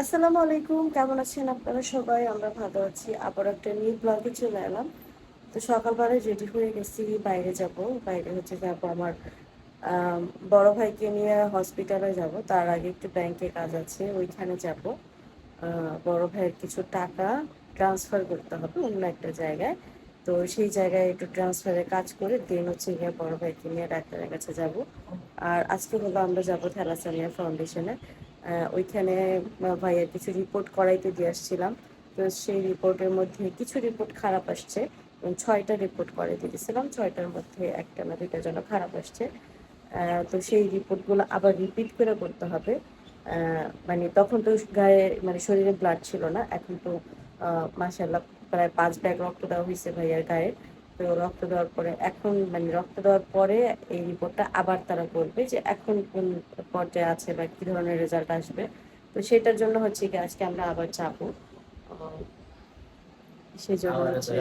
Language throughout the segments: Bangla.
আসসালামু আলাইকুম কেমন আছেন আপনারা সবাই? আমরা ভালো আছি। আবার একটা নিউ ব্লগে চলে এলাম। তো সকালবেলা রেডি হয়ে গেছি বাইরে যাব। বাইরে হচ্ছে যাব আমার আম, বড় ভাইকে নিয়ে হসপিটালে যাব। তার আগে একটু ব্যাংকে কাজ আছে ওইখানে যাব। বড় ভাইয়ের কিছু টাকা ট্রান্সফার করতে হবে অন্য একটা জায়গায়। তো সেই জায়গায় একটু ট্রান্সফারের কাজ করে দেন হচ্ছে গিয়ে বড় ভাইকে নিয়ে ডাক্তারের কাছে যাব। আর আজকে হলো আমরা যাব থ্যালাসেমিয়া ফাউন্ডেশনে ওইখানে ভাইয়ের কিছু রিপোর্ট করাইতে দিয়ে আসছিলাম। তো সেই রিপোর্টের মধ্যে কিছু রিপোর্ট খারাপ আসছে। এবং ছয়টা রিপোর্ট করাইতে দিয়েছিলাম। ছয়টার মধ্যে একটা না দুইটার জন্য খারাপ আসছে। তো সেই রিপোর্টগুলো আবার রিপিট করে করতে হবে। মানে তখন তো গায়ে মানে শরীরে ব্লাড ছিল না। এখন তো মাসাল্লাহ প্রায় পাঁচ ব্যাগ রক্ত দেওয়া হয়েছে ভাইয়ার গায়ে। তো রক্ত দেওয়ার পরে এখন মানে রক্ত দেওয়ার পরে এই রিপোর্টটা আবার তারা বলবে যে এখন কোন পর্যায়ে আছে বা কি ধরনের রেজাল্ট আসবে। তো সেটার জন্য হচ্ছে কি আজকে আমরা আবার যাব। সেই জন্য হচ্ছে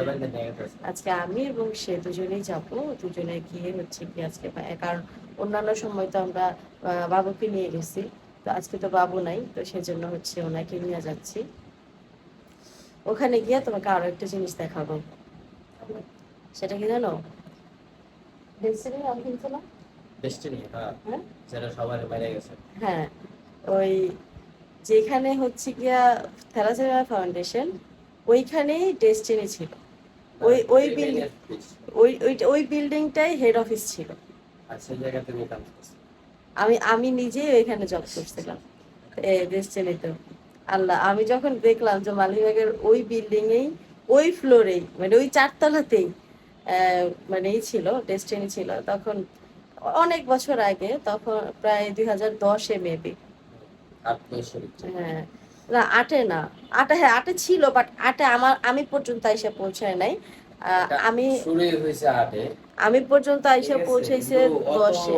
আজকে আমি এবং সে দুজনেই যাব। দুজনে গিয়ে হচ্ছে কি আজকে কারণ অন্যান্য সময় তো আমরা বাবুকে নিয়ে গেছি। তো আজকে তো বাবু নাই তো সেজন্য হচ্ছে ওনাকে নিয়ে যাচ্ছি। ওখানে গিয়ে তোমাকে আরও একটা জিনিস দেখাবো। সেটা কি জানো? ডেন্সিটি নাম কিনছো না ডেস্টিনি হ্যাঁ। হ্যাঁ? যেটা সবার বাইরে গেছে। হ্যাঁ ওই যেখানে হচ্ছে গিয়া থ্যালাসেমিয়া ফাউন্ডেশন ওইখানেই ডেস্টিনি ছিল। ওই ওই বিল্ডিং ওই ওই ওই বিল্ডিংটাই হেড অফিস ছিল। আর সেই জায়গাতে আমি আমি আমি নিজেই ওইখানে জব করছিলাম। ডেস্টিনিতে আল্লাহ আমি যখন দেখলাম যে মালিবাগের ওই বিল্ডিং এই ওই ফ্লোরেই মানে ওই চারতলাতেই মানে এই ছিল ডেস্টিনি ছিল। তখন অনেক বছর আগে তখন প্রায় দুই হাজার দশে মেবি হ্যাঁ। না আটে না। আটে হ্যাঁ আটে ছিল বাট আটে আমার আমি পর্যন্ত এসে পৌঁছায় নাই। আমি আমি পর্যন্ত এসে? পৌঁছাইছে দশে।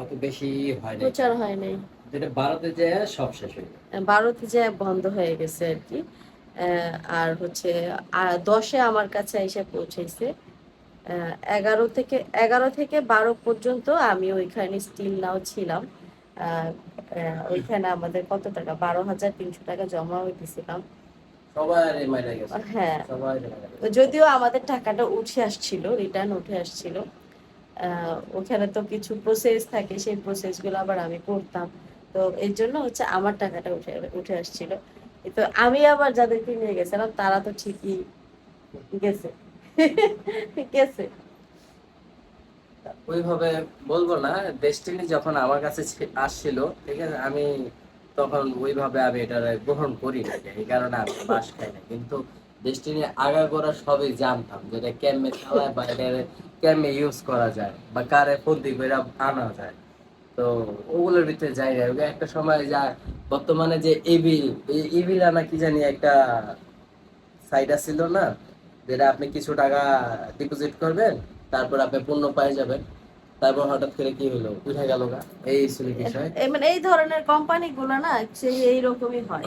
অত বেশি হয় প্রচার হয় নাই। যেটা বারোতে যায় সব শেষ হয়ে যায়। বারোতে যে বন্ধ হয়ে গেছে আর কি। আর হচ্ছে দশে আমার কাছে এসে পৌঁছেছে এগারো থেকে এগারো থেকে বারো পর্যন্ত আমি ওইখানে স্টিল নাও ছিলাম। ওইখানে আমাদের কত টাকা? বারো হাজার তিনশো টাকা জমা হইতেছিলাম। হ্যাঁ। যদিও আমাদের টাকাটা উঠে আসছিল রিটার্ন উঠে আসছিল। ওখানে তো কিছু প্রসেস থাকে সেই প্রসেসগুলো আবার আমি করতাম। তো এর জন্য হচ্ছে আমার টাকাটা উঠে উঠে আসছিল। তো আমি আবার যাদেরকে নিয়ে গেছিলাম তারা তো ঠিকই গেছে। গেছে। ওইভাবে বলব না ডেস্টিনি যখন আমার কাছে আসছিল, ঠিক আছে, আমি তখন ওইভাবে আমি এটা গ্রহণ করি না এই কারণে আমি বাস খাই না কিন্তু ডেস্টিনি সবই জানতাম চালায় বা এটা কেমনে ইউজ করা যায় বা কারে ফন্দি আনা যায়। তো ওগুলোর ভিতরে যাই না একটা সময় যা বর্তমানে যে ইবিল আনা কি জানি একটা সাইট ছিল না যেটা আপনি কিছু টাকা ডিপোজিট করবেন তারপর আপনি পণ্য পেয়ে যাবেন। তারপর হঠাৎ করে কি হলো? উঠে গেল না এই ছিল বিষয়। এই মানে এই ধরনের কোম্পানি গুলো না সেই এইরকমই হয়।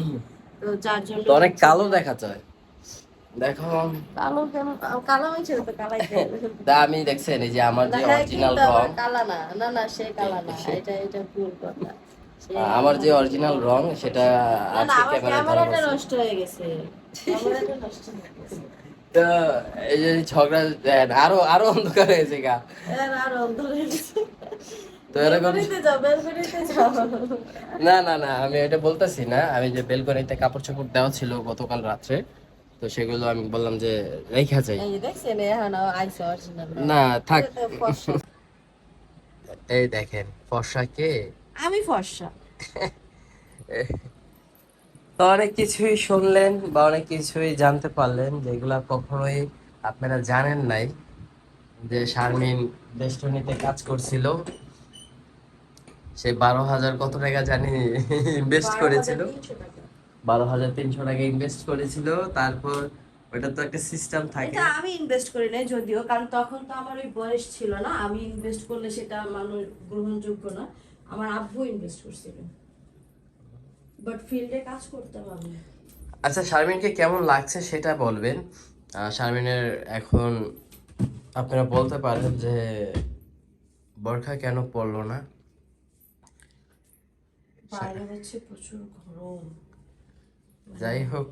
তো যার জন্য তো অনেক কালো দেখা যায়। দেখো। কালো কেন? কালো হয়েছে তো কালাই তা আমি দেখছেন এই যে আমার যে অরিজিনাল রং। কালা না। না না সে কালা না। এটা এটা ভুল কথা। আমার যে অরিজিনাল রং সেটা ক্যামেরা হয়ে গেছে। ক্যামেরাটা নষ্ট হয়ে গেছে। তো এই যে ঝগড়া দেন, আরও আরও অন্ধকার হয়েছে গা। এর আর অন্ধ তো এরকম না না না আমি এটা বলতেছি না। আমি যে বেলকনিতে কাপড় চোপড় দেওয়া ছিল গতকাল রাত্রে তো সেগুলো আমি বললাম যে রেখা যাই। না থাক। এই দেখেন ফর্সা কে? আমি ফর্সা। তো অনেক কিছুই শুনলেন বা অনেক কিছুই জানতে পারলেন যেগুলা কখনোই আপনারা জানেন নাই যে শারমিন বেষ্টনীতে কাজ করছিল। সে বারো হাজার কত টাকা জানি ইনভেস্ট করেছিল। বারো হাজার তিনশো টাকা ইনভেস্ট করেছিল তারপর ওটা তো একটা সিস্টেম থাকে। এটা আমি ইনভেস্ট করি নাই যদিও কারণ তখন তো আমার ওই বয়স ছিল না। আমি ইনভেস্ট করলে সেটা মানুষ গ্রহণযোগ্য না। আমার আব্বু ইনভেস্ট করছিল। বাট ফিল্ডে কাজ করতাম আমি আচ্ছা শারমিনকে কেমন লাগছে সেটা বলবেন। শারমিনের এখন আপনারা বলতে পারেন যে বরখা কেন পড়ল না? বাইরে হচ্ছে প্রচুর গরম। যাই হোক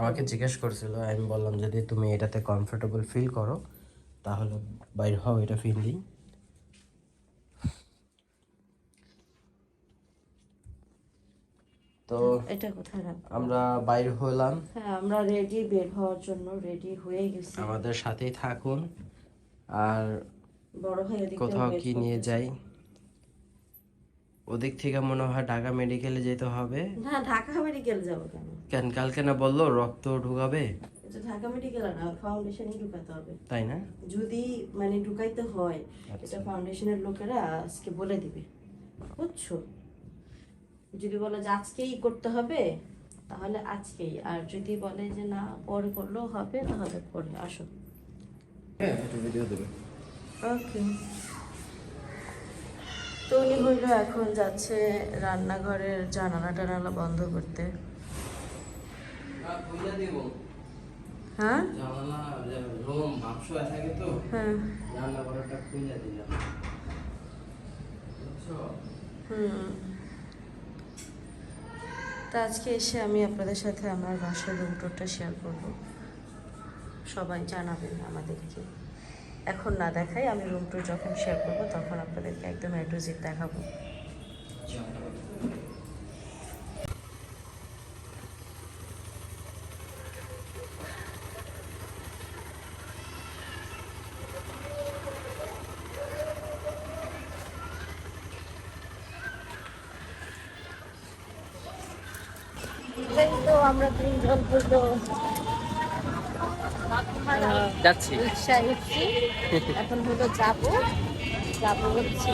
আমাকে জিজ্ঞেস করছিল আমি বললাম যদি তুমি এটাতে কমফোর্টেবল ফিল করো তাহলে বাইর হও এটা ফিল তো এটা কোথায় রাখব? আমরা বাইর হলাম। হ্যাঁ আমরা রেডি বের হওয়ার জন্য রেডি হয়ে গেছি। আমাদের সাথেই থাকুন। আর বড় ভাই কোথাও কি নিয়ে যাই? ওদিক থেকে মনে হয় ঢাকা মেডিকেলে যেতে হবে। না ঢাকা মেডিকেল যাব কেন? কেন কালকে না বলল রক্ত ঢুকাবে? এটা ঢাকা মেডিকেল না ফাউন্ডেশনই ঢুকাতে হবে। তাই না? যদি মানে ঢুকাইতে হয় আচ্ছা। এটা ফাউন্ডেশনের লোকেরা আজকে বলে দিবে। বুঝছ? যদি বলে যে আজকেই করতে হবে তাহলে আজকেই। আর যদি বলে যে না পরে করলেও হবে তাহলে পরে আসো। ওকে। তো উনি হইল এখন যাচ্ছে রান্নাঘরের জানালা টানালা বন্ধ করতে। হ্যাঁ? হ্যাঁ। হুম। তা আজকে এসে আমি আপনাদের সাথে আমার বাসার রুম টোরটা শেয়ার করব। সবাই জানাবেন আমাদেরকে। এখন না দেখাই, আমি রুম টুর যখন শেয়ার করব, তখন আপনাদেরকে একদম অ্যাড্রোজিট দেখাবো এই তো আমরা তিনজন হইল যাচ্ছি। রিক্সায় উঠছি। এখন হলো যাব। যাব হচ্ছে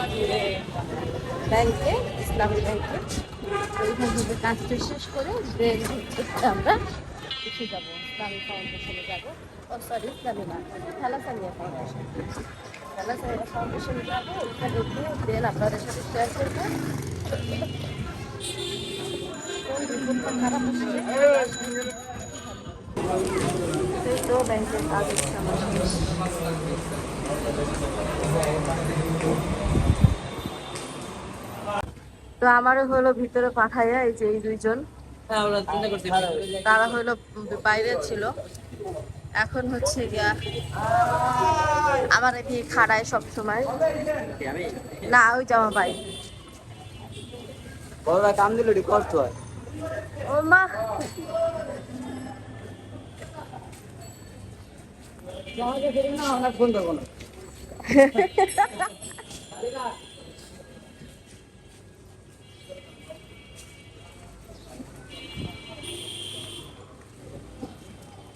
ব্যাংকে, ইসলামী ব্যাংকে। ওইখান থেকে কাজটা শেষ করে হচ্ছে আমরা। এসে যাব। ইসলামী ফাউন্ডেশনে যাব। ও সরি ইসলামী না। খেলাসানিয়া ফাউন্ডেশন খেলাসানিয়া ফাউন্ডেশনে যাব। ওইখানে গিয়ে দেন আপনাদের সাথে শেয়ার করব। খারাপ হচ্ছে? তো ব্যাংকের কাজ হচ্ছে আমার তো আমারও হলো ভিতরে পাঠাইয়া এই যে এই দুইজন। করছি। তারা হলো বাইরে ছিল। এখন হচ্ছে গিয়া আমার এটি খাড়ায় সব সময় না ওই জামা পাই কাম দিলে কষ্ট হয়। ও মা ফোন করব না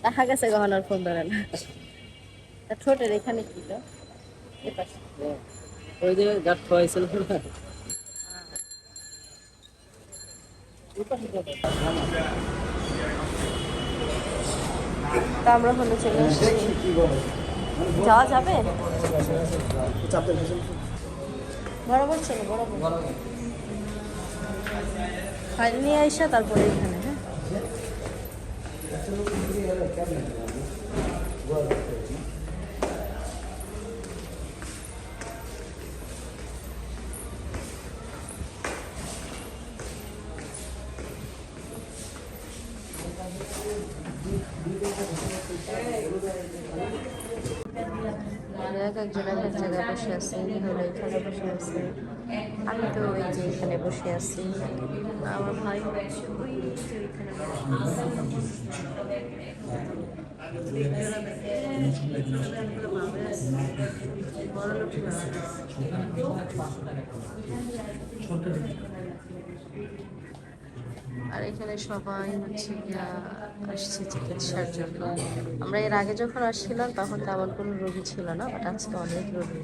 দেখা গেছে গহনার ফোন ধরে না। তা ঠোঁটের এখানে কি তো? ওই যে না তা আমরা হলে চলে যাওয়া যাবে? বরাবর চলো, বরাবর। ফাইল নিয়ে আইসা তারপরে এখানে হ্যাঁ? একজন এক জায়গায় বসে আছে ইনি হলো এখানে বসে আছে। আমি তো ওই যে এখানে বসে আছি। আমার ভাই বসে। বড়লোক আর এখানে সবাই হচ্ছে আসছে চিকিৎসার জন্য আমরা এর আগে যখন আসছিলাম, তখন তেমন কোনো রোগী ছিল না বাট আজকে অনেক রোগী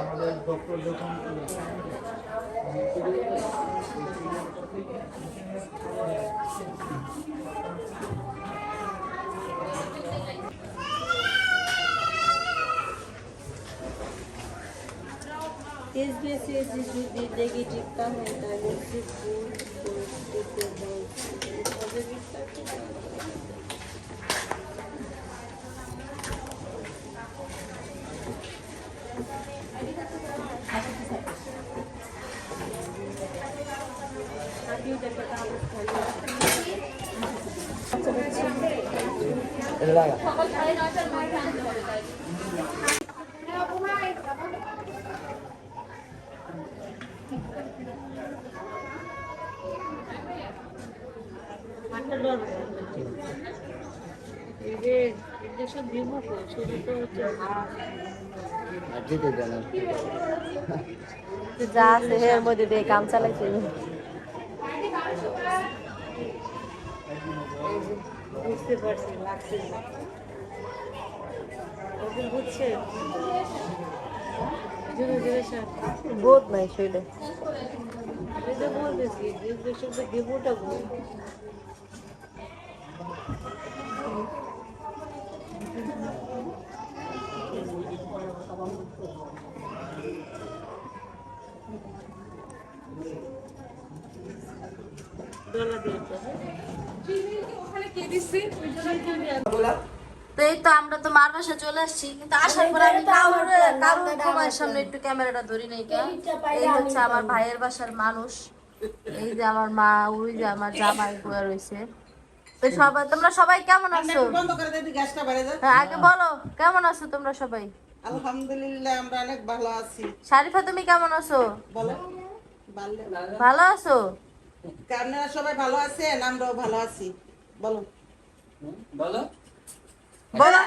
আমাদের ডক্টর যখন These messages with the negative comment are not good for people Ano lang? যা আছে এর মধ্যে দিয়ে কাম চালাইছে বুঝতে পারছি লাগছে বুঝছে বোধ নাই শরীরে তো এই তো আমরা তো মার বাসা চলে আসছি কিন্তু আসার পর আমি কারোর কারোর সামনে একটু ক্যামেরাটা ধরি নাই কে? এই হচ্ছে আমার ভাইয়ের বাসার মানুষ। এই যে আমার মা ওই যে আমার জামাই বুয়া রয়েছে তো সবাই তোমরা সবাই কেমন আছো? হ্যাঁ, আগে বলো কেমন আছো তোমরা সবাই? আলহামদুলিল্লাহ আমরা অনেক ভালো আছি। শারিফা তুমি কেমন আছো? বলো। ভালো। ভালো আছো? আপনারা সবাই ভালো আছেন? আমরাও ভালো আছি। বলো। বলো। বলো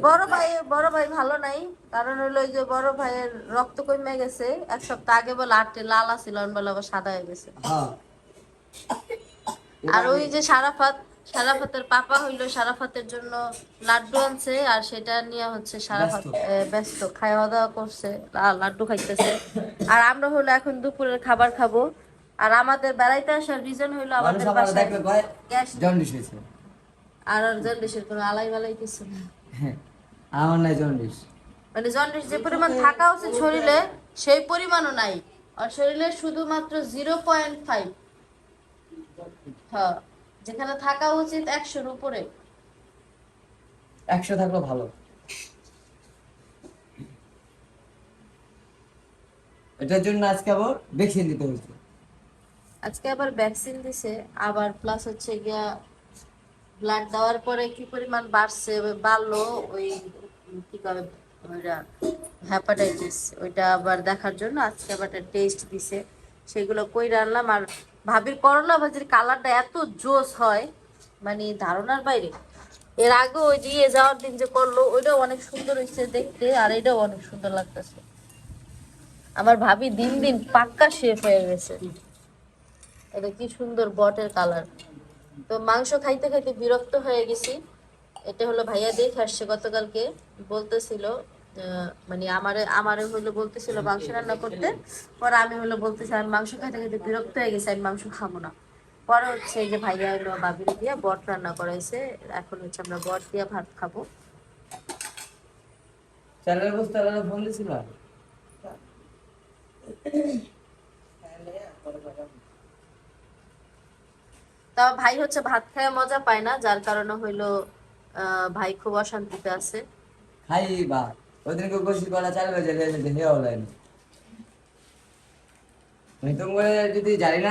বড় ভাই বড় ভাই ভালো নাই। কারণ হলো যে বড় ভাইয়ের রক্ত কমে গেছে। এক সপ্তাহ আগে বলে আটটে লাল আছিল বলে আবার সাদা হয়ে গেছে। হ্যাঁ। আর ওই যে সারাফাত সারাফাতের পাপা হইল সারাফাতের জন্য লাড্ডু আনছে আর সেটা নিয়ে হচ্ছে সারাফাত ব্যস্ত। খাওয়া দাওয়া করছে লা- লাড্ডু খাইতেছে। আর আমরা হলো এখন দুপুরের খাবার খাব। আর আমাদের বেড়াইতে আসার রিজন হইল আমাদের বাসায় গ্যাস জন্ডিস হয়েছে। আর আর জন্ডিসের কোনো আলাই বালাই কিছু না। হ্যাঁ, আমার নাই জন্ডিস। মানে জন্ডিস যে পরিমাণ থাকা উচিত শরীরে সেই পরিমাণও নাই। আর শরীরে শুধুমাত্র জিরো পয়েন্ট ফাইভ। হ্যাঁ যেখানে থাকা উচিত একশোর উপরে। একশো থাকলে ভালো। এটার জন্য আজকে আবার ভ্যাকসিন দিতে হয়েছে। আজকে আবার ভ্যাকসিন দিছে আবার প্লাস হচ্ছে গিয়া ব্লাড দেওয়ার পরে কি পরিমাণ বাড়ছে? বাড়লো ওই, কি করে ওইটা হ্যাপাটাইটিস ওইটা আবার দেখার জন্য আজকে আবার একটা টেস্ট দিছে। সেগুলো কই আনলাম আর ভাবির করলা ভাজির কালারটা এত জোস হয় মানে ধারণার বাইরে। এর আগে ওই দিয়ে যাওয়ার দিন যে করল, ওইটাও অনেক সুন্দর হয়েছে দেখতে আর এটাও অনেক সুন্দর লাগতেছে। আমার ভাবি দিন দিন পাক্কা শেফ হয়ে গেছে। এটা কি সুন্দর বটের কালার তো মাংস খাইতে খাইতে বিরক্ত হয়ে গেছি। এটা হলো ভাইয়া দেখে আসছে গতকালকে বলতেছিল আহ, মানে আমারে আমার হলো বলতেছিল মাংস রান্না করতে। পরে আমি হলো বলতেছি আমি মাংস খাইতে খাইতে বিরক্ত হয়ে গেছি আমি মাংস খাব না। পরে হচ্ছে এই যে ভাইয়া হলো বাবির দিয়া বট রান্না করাইছে। এখন হচ্ছে আমরা বট দিয়া ভাত খাব। ফোন দিছিল? তা ভাই হচ্ছে ভাত খায় মজা পায় না, যার কারণে হইল ভাই খুব অশান্তিতে আছে। খাই বা ওই দিনকে গোসি করা চালু হয়ে যায় হলো আমি তুমি যদি জানি না